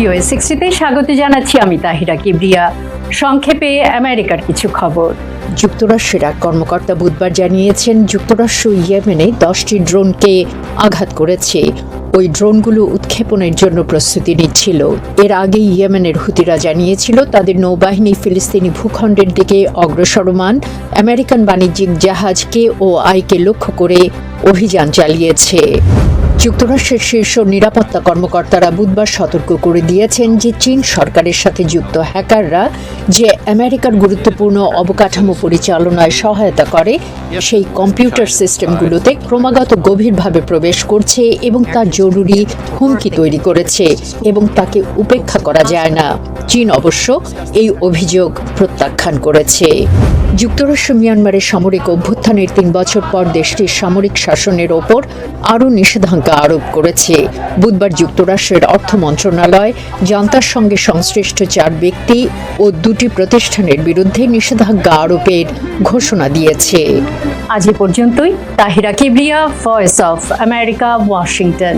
Three সিক্সটিতে স্বাগত জানাচ্ছি আমি তাহিরা কিবরিয়া। সংক্ষেপে আমেরিকার কিছু খবর। যুক্তরাষ্ট্রের এক কর্মকর্তা বুধবার জানিয়েছেন, যুক্তরাষ্ট্র ইয়েমেনে দশটি ড্রোনকে আঘাত করেছে। ওই ড্রোনগুলো উৎক্ষেপণের জন্য প্রস্তুতি নিচ্ছিল। এর আগে ইয়েমেনের হুতিরা জানিয়েছিল, তাদের নৌবাহিনী ফিলিস্তিনি ভূখণ্ডের দিকে অগ্রসরমান আমেরিকান বাণিজ্যিক জাহাজ কে ও আইকে লক্ষ্য করে অভিযান চালিয়েছে। যুক্তরাষ্ট্রের শীর্ষ নিরাপত্তা কর্মকর্তারা বুধবার সতর্ক করে দিয়েছেন যে চীন সরকারের সাথে যুক্ত হ্যাকাররা যে আমেরিকার গুরুত্বপূর্ণ অবকাঠামো পরিচালনায় সহায়তা করে সেই কম্পিউটার সিস্টেমগুলোতে ক্রমাগত গভীরভাবে প্রবেশ করছে এবং তা জরুরি হুমকি তৈরি করেছে এবং তাকে উপেক্ষা করা যায় না। চীন অবশ্য এই অভিযোগ প্রত্যাখ্যান করেছে। যুক্তরাষ্ট্র মিয়ানমারের সামরিক অভ্যুত্থানের তিন বছর পর দেশটির সামরিক শাসনের ওপর আরও নিষেধাজ্ঞা আরোপ করেছে। বুধবার যুক্তরাষ্ট্রের অর্থ মন্ত্রণালয় জনতার সঙ্গে সংশ্লিষ্ট চার ব্যক্তি ও দুটি প্রতিষ্ঠানের বিরুদ্ধে নিষেধাজ্ঞা আরোপের ঘোষণা দিয়েছে। আজ এ পর্যন্তই। Tahira Kibria voice of America Washington